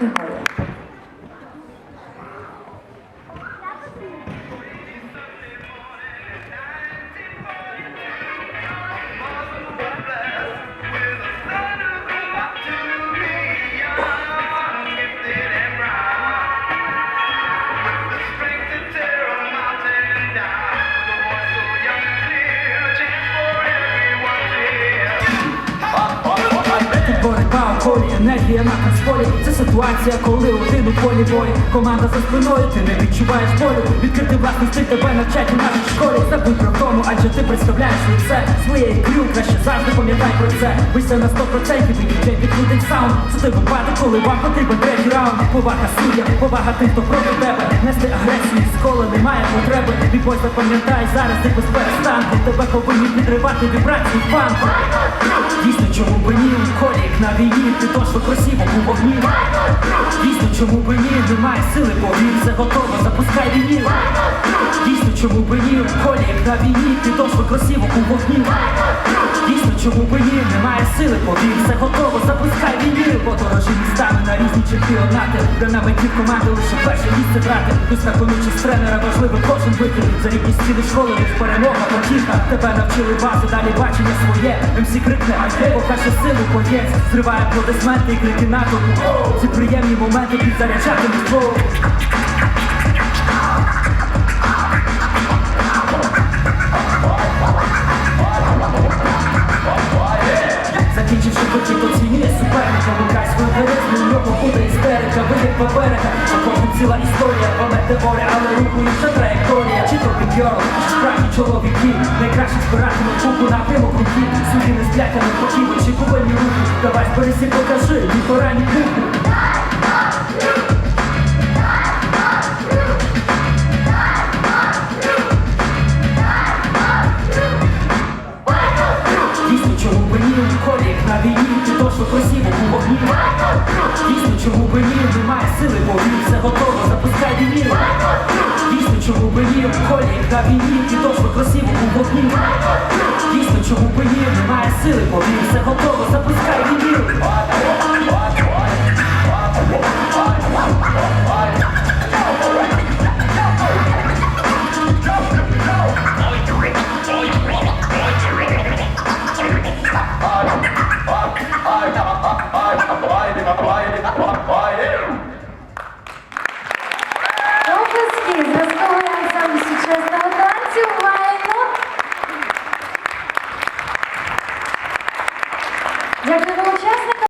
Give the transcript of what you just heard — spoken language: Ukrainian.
Thank you. Колі, енергія на танцполі Це ситуація, коли один у полі бою. Команда за спиною, ти не відчуваєш болю. Відкрити власний стиль тебе навчать у нашій школі. Забудь про тому, адже ти представляєш лице Своєї крю, краще завжди пам'ятай про це. Вися на 100% і дітей підкрутить саунд Це той випадок, коли вам потрібен третій раунд. Повага суддям, повага тих, хто проти тебе. Нести агресію з кола немає потреби. Бібой запам'ятай, зараз ти без перестанку. Тебе повинні підривати вібрації фанку Дійсно, чому би ні, на війні, ти точно красиво у вогні. Дійсно, чому би ні, немає сили, повір, все готово, запускай війні Дійсно, чому би ні, колі, як на війні, ти точно красиво у вогні. Дійсно, чому би ні, немає сили, повір, все готово, запускай війні Подорожі містами на різні чемпіонати. Де на меті команди лише перше місце брати. Плюс на кону чи з тренера важливий кожен викид За рівність цілі школи, лиш перемога, потіха Тебе навчили бази, далі бачення своє. МС крикне, покаже силу боєць. Зриває аплодисменти і крики натовпу. Ці приємні моменти підзаряджатимуть флоу істерика Вихід а потім ціла історія. Помете море, але інша траєкторія. Чи то підйору, чи справді чоловіки Найкраще збиратимуть купу на пиво круті Судді не не покиви, чи кувальні руки. Давай зберися, покажи, ні пора, ні кухню ні, бо сили, повір, все готово, запускай війні Дійсно, чому би ні, колі, на війні, ти точно красиво у вогні. Дійсно, чому би ні, немає сили, повір, все готово, запускай Дякую учасникам.